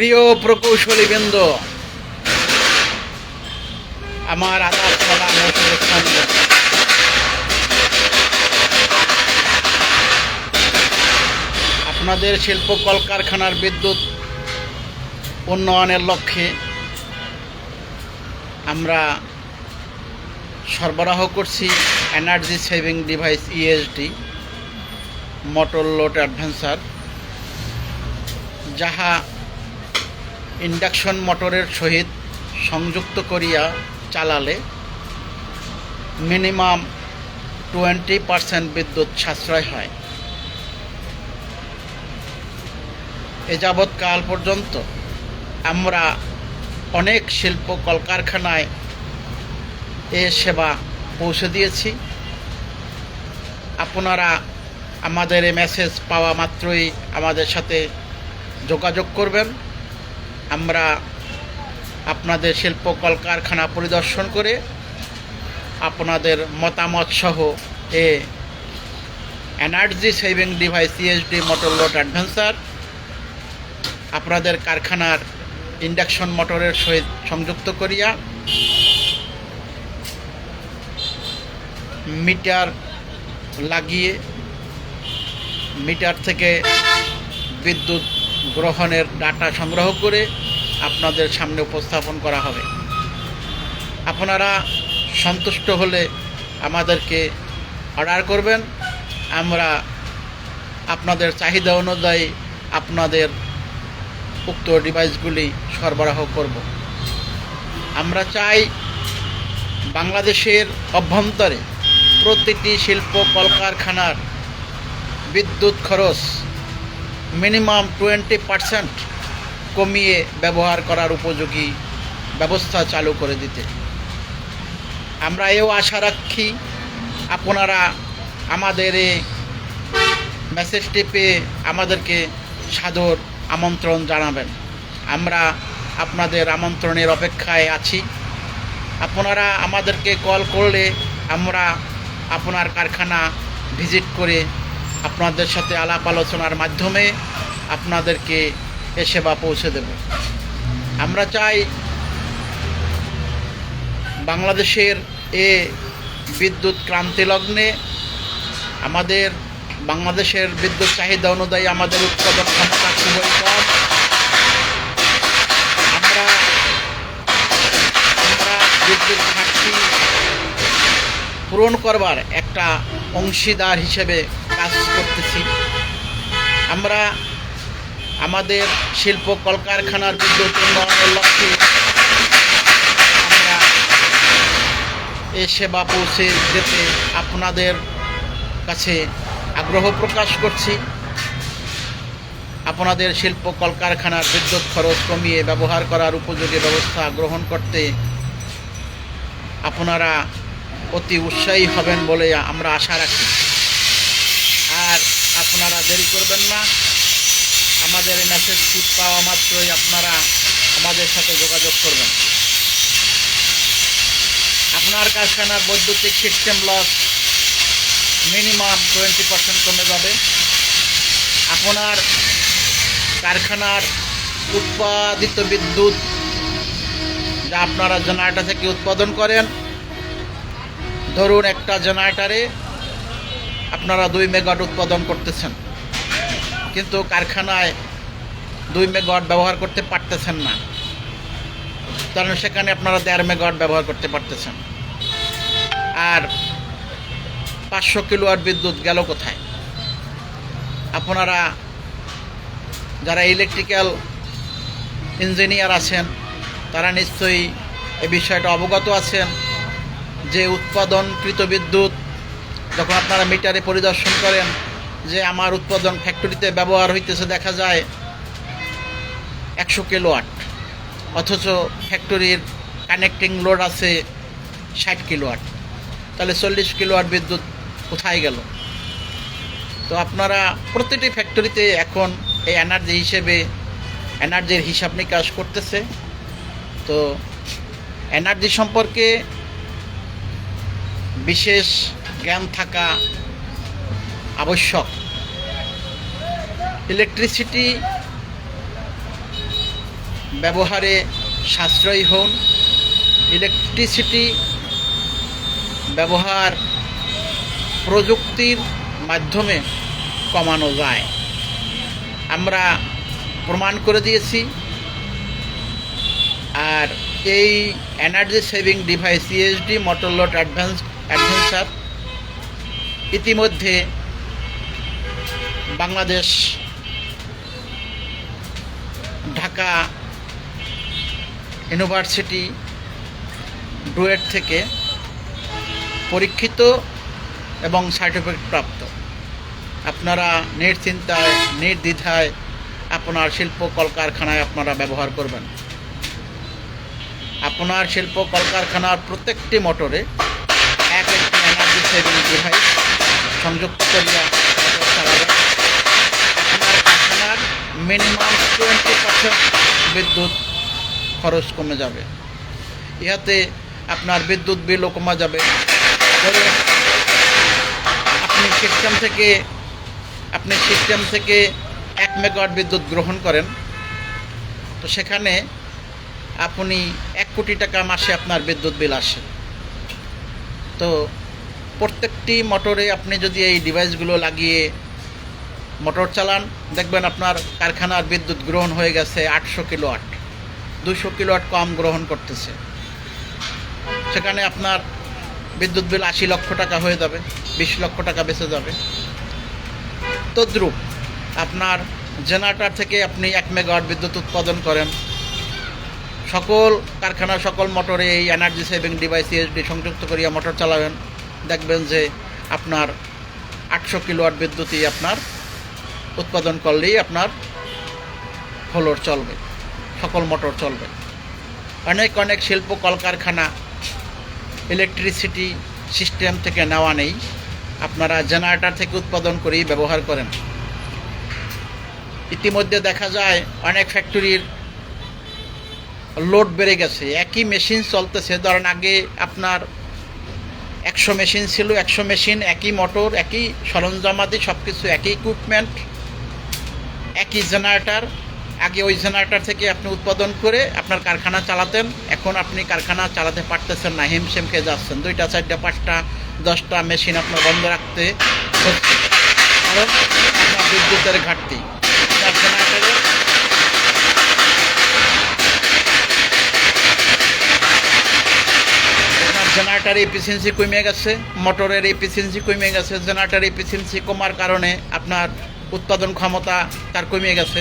প্রিয় প্রকৌশলী বৃন্দ আমার আদাব সালাম। আপনাদের শিল্প কলকারখানার বিদ্যুৎ উন্নয়নের লক্ষ্যে আমরা সরবরাহ করছি energy saving device ESD motor load adventure যাহা ইন্ডাকশন মোটরের সহিত সংযুক্ত করিয়া চালালে মিনিমাম টোয়েন্টি পারসেন্ট বিদ্যুৎ সাশ্রয় হয়। এ যাবৎকাল পর্যন্ত আমরা অনেক শিল্প কলকারখানায় এ সেবা পৌঁছে দিয়েছি। আপনারা আমাদের এই মেসেজ পাওয়া মাত্রই আমাদের সাথে যোগাযোগ করবেন। আমরা আপনাদের শিল্প কলকারখানা পরিদর্শন করে আপনাদের মতামত সহ এ energy saving device ESD motor load adventure আপনাদের কারখানার ইন্ডাকশন মোটরের সহিত সংযুক্ত করিয়া মিটার লাগিয়ে, মিটার থেকে বিদ্যুৎ গ্রহণের ডাটা সংগ্রহ করে আপনাদের সামনে উপস্থাপন করা হবে। আপনারা সন্তুষ্ট হলে আমাদেরকে অর্ডার করবেন। আমরা আপনাদের চাহিদা অনুযায়ী আপনাদের উক্ত ডিভাইসগুলি সরবরাহ করব। আমরা চাই বাংলাদেশের অভ্যন্তরে প্রতিটি শিল্প কলকারখানার বিদ্যুৎ খরচ মিনিমাম টোয়েন্টি পারসেন্ট কমিয়ে ব্যবহার করার উপযোগী ব্যবস্থা চালু করে দিতে। আমরা এও আশা রাখি আপনারা আমাদের এই মেসেজটি পেয়ে আমাদেরকে সাদর আমন্ত্রণ জানাবেন। আমরা আপনাদের আমন্ত্রণের অপেক্ষায় আছি। আপনারা আমাদেরকে কল করলে আমরা আপনার কারখানা ভিজিট করে আপনাদের সাথে আলাপ আলোচনার মাধ্যমে আপনাদেরকে এ সেবা পৌঁছে দেব। আমরা চাই বাংলাদেশের এ বিদ্যুৎ ক্রান্তি লগ্নে আমাদের বাংলাদেশের বিদ্যুৎ চাহিদা অনুযায়ী আমাদের উৎপাদন ক্ষমতা খুবই কম। আমরা আমরা বিদ্যুৎ ঘাটতি পূরণ করবার একটা অংশীদার হিসেবে কাজ করতেছি। আমরা আমাদের শিল্প কলকারখানার বিদ্যুৎ উন্নয়নের লক্ষ্যে আমরা এ সেবা পৌঁছে যেতে আপনাদের কাছে আগ্রহ প্রকাশ করছি। আপনাদের শিল্প কলকারখানার বিদ্যুৎ খরচ কমিয়ে ব্যবহার করার উপযোগী ব্যবস্থা গ্রহণ করতে আপনারা অতি উৎসাহী হবেন বলে আমরা আশা রাখি। আর আপনারা দেরি করবেন না। আমাদের এই মেসেজটি পাওয়া মাত্রই আপনারা আমাদের সাথে যোগাযোগ করবেন। আপনার কারখানার বৈদ্যুতিক system loss minimum twenty percent কমে যাবে। আপনার কারখানার উৎপাদিত বিদ্যুৎ যা আপনারা জেনারেটর থেকে উৎপাদন করেন, ধরুন একটা জেনারেটারে আপনারা দুই মেগাওয়াট উৎপাদন করতেছেন। কিন্তু কারখানায় দুই মেগাওয়াট ব্যবহার করতে পারতেছেন না। কারণ সেখানে আপনারা দেড় মেগাওয়াট ব্যবহার করতে পারতেছেন। আর পাঁচশো কিলোয়াট বিদ্যুৎ গেল কোথায়? আপনারা যারা ইলেকট্রিক্যাল ইঞ্জিনিয়ার আছেন, তারা নিশ্চয়ই এ বিষয়টা অবগত আছেন যে উৎপাদনকৃত বিদ্যুৎ যখন আপনারা মিটারে পরিদর্শন করেন যে আমার উৎপাদন ফ্যাক্টরিতে ব্যবহার হইতেছে, দেখা যায় একশো কিলোয়াট অথচ ফ্যাক্টরির কানেক্টিং লোড আছে ষাট কিলোয়াট তাহলে চল্লিশ কিলোয়াট বিদ্যুৎ কোথায় গেল? তো আপনারা প্রতিটি ফ্যাক্টরিতে এখন এই এনার্জি হিসেবে এনার্জির হিসাব নিকাশ করতেছে। তো এনার্জি সম্পর্কে বিশেষ জ্ঞান থাকা আবশ্যক। ইলেকট্রিসিটি ব্যবহারে সাশ্রয়ী হন। ইলেকট্রিসিটি ব্যবহার প্রযুক্তির মাধ্যমে কমানো যায়। আমরা প্রমাণ করে দিয়েছি। আর এই energy saving device ESD motor load advance adventure ইতিমধ্যে বাংলাদেশ, ঢাকা ইউনিভার্সিটি ডুয়েট থেকে পরীক্ষিত এবং সার্টিফিকেট প্রাপ্ত। আপনারা নির্চিন্তায় নির্দ্বিধায় আপনার শিল্প কলকারখানায় আপনারা ব্যবহার করবেন। আপনার শিল্প কলকারখানার প্রত্যেকটি মোটরে এক একটি এনার্জি সেভিং ডিভাইস মোটর চালাবেন আপনার মিনিমাম টোয়েন্টি পার্সেন্ট বিদ্যুৎ খরচ কমে যাবে। ইহাতে আপনার বিদ্যুৎ বিলও কমা যাবে। আপনি সিস্টেম থেকে, আপনি সিস্টেম থেকে এক মেগাওয়াট বিদ্যুৎ গ্রহণ করেন, তো সেখানে আপনি এক কোটি টাকা মাসে আপনার বিদ্যুৎ বিল আসে। তো প্রত্যেকটি মোটরে আপনি যদি এই ডিভাইসগুলো লাগিয়ে মোটর চালান, দেখবেন আপনার কারখানার বিদ্যুৎ গ্রহণ হয়ে গেছে আটশো কিলোয়াট দুশো কিলোয়াট কম গ্রহণ করতেছে। সেখানে আপনার বিদ্যুৎ বিল আশি লক্ষ টাকা হয়ে যাবে, বিশ লক্ষ টাকা বেঁচে যাবে। তদ্রূপ আপনার জেনারেটর থেকে আপনি এক মেগাওয়াট বিদ্যুৎ উৎপাদন করেন। সকল কারখানার সকল মোটরে এই এনার্জি সেভিং ডিভাইস ইএসডি সংযুক্ত করিয়া মোটর চালাবেন। দেখবেন যে আপনার আটশো কিলোয়াট বিদ্যুৎই আপনার উৎপাদন করলেই আপনার ফলোর চলবে, সকল মোটর চলবে। অনেক অনেক শিল্প কলকারখানা ইলেকট্রিসিটি সিস্টেম থেকে নেওয়া নেই, আপনারা জেনারেটার থেকে উৎপাদন করেই ব্যবহার করেন। ইতিমধ্যে দেখা যায় অনেক ফ্যাক্টরির লোড বেড়ে গেছে, একই মেশিন চলতেছে। ধরেন আগে আপনার একশো মেশিন ছিল, একশো মেশিন, একই মোটর, একই সরঞ্জামাদি সব কিছু একই ইকুইপমেন্ট একই জেনারেটার আগে ওই জেনারেটর থেকে আপনি উৎপাদন করে আপনার কারখানা চালাতেন। এখন আপনি কারখানা চালাতে পারতেছেন না, হিমশিম খেয়ে যাচ্ছেন। দুইটা, চারটা, পাঁচটা, দশটা মেশিন আপনার বন্ধ রাখতে হচ্ছে। কারণ আপনার বিদ্যুতের ঘাটতি। জেনারেটার এফিসিয়েন্সি কমে গেছে মোটরের এফিসিয়েন্সি কমে গেছে, জেনারেটার এফিসিয়েন্সি কমার কারণে আপনার উৎপাদন ক্ষমতা তার কমে গেছে,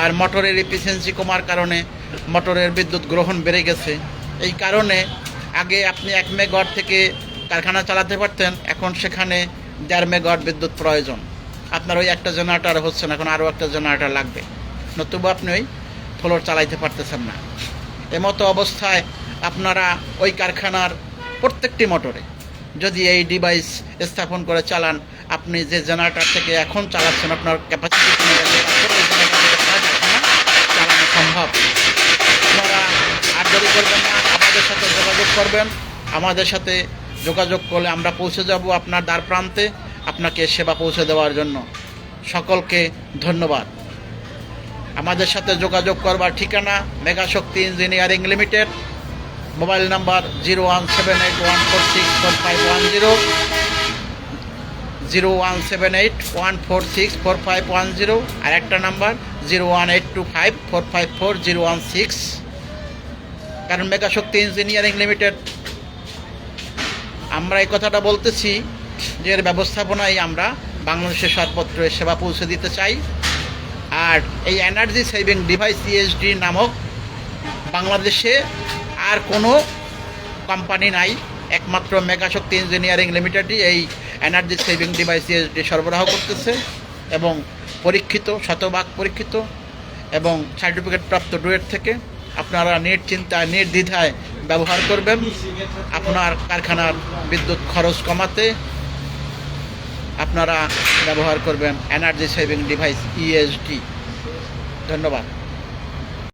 আর মোটরের এফিসিয়েন্সি কমার কারণে মোটরের বিদ্যুৎ গ্রহণ বেড়ে গেছে। এই কারণে আগে আপনি এক মেগাওয়াট থেকে কারখানা চালাতে পারতেন, এখন সেখানে দেড় মেগাওয়াট বিদ্যুৎ প্রয়োজন। আপনার ওই একটা জেনারেটার হচ্ছে না, এখন আরও একটা জেনারেটার লাগবে। নতুবা আপনি ওই ফ্লোর চালাইতে পারতেছেন না। এমতো অবস্থায় আপনারা ওই কারখানার প্রত্যেকটি মোটরে। যদি এই ডিভাইস স্থাপন করে চালান, আপনি যে জেনারেটর থেকে এখন চালাচ্ছেন, আপনার ক্যাপাসিটি কমে কারখানা চালানো সম্ভব। আপনারা আর করবেন না, আমাদের সাথে যোগাযোগ করবেন। আমাদের সাথে যোগাযোগ করলে আমরা পৌঁছে যাব আপনার দ্বার প্রান্তে, আপনাকে সেবা পৌঁছে দেওয়ার জন্য। সকলকে ধন্যবাদ। আমাদের সাথে যোগাযোগ করবার ঠিকানা Megashakti engineering limited. Mobile number zero one seven eight one four six four five one zero zero one seven eight one four six four five one zero, আর একটা number zero one eight two five four five four zero one six. কারণ Megashakti engineering limited, আমরা এই কথাটা বলতেছি যে এর ব্যবস্থাপনায় আমরা বাংলাদেশের সর্বত্র সেবা পৌঁছে দিতে চাই। আর এই এনার্জি সেভিং ডিভাইস ইএসডি নামক বাংলাদেশে আর কোনো কোম্পানি নাই, একমাত্র মেগাশক্তি ইঞ্জিনিয়ারিং লিমিটেডই এই এনার্জি সেভিং ডিভাইস ইএসডি সরবরাহ করতেছে এবং পরীক্ষিত, শতভাগ পরীক্ষিত এবং সার্টিফিকেট প্রাপ্ত ডুয়েট থেকে আপনারা নিশ্চিন্তায়, নির্দ্বিধায় ব্যবহার করবেন। আপনার কারখানার বিদ্যুৎ খরচ কমাতে আপনারা ব্যবহার করবেন এনার্জি সেভিং ডিভাইস ইএসডি ধন্যবাদ।